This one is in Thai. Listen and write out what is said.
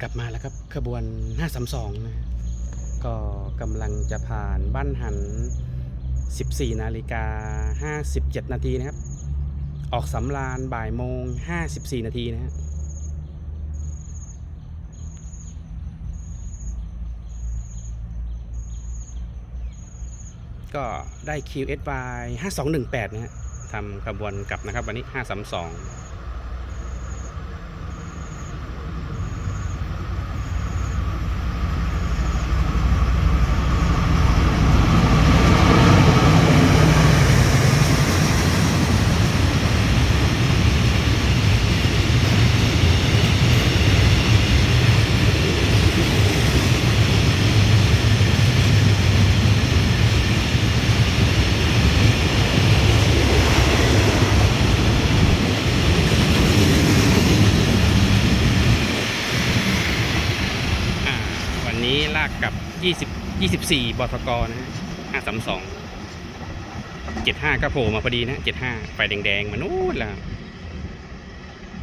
กลับมาแล้วครับขบวน 532 นะก็กำลังจะผ่านบ้านหัน 14 นาฬิกา 57 นาทีนะครับ ออกสำราญบ่ายโมง 54 นาทีนะฮะก็ได้ QSY 5218 นะฮะทำขบวนกลับนะครับวันนี้ 532 อ่าวั นี้ลากกับ 20 24บทกนะฮะ532 75 ก็โผล่มาพอดีนะ 75 ไฟแดงๆ มานู้นแล้ว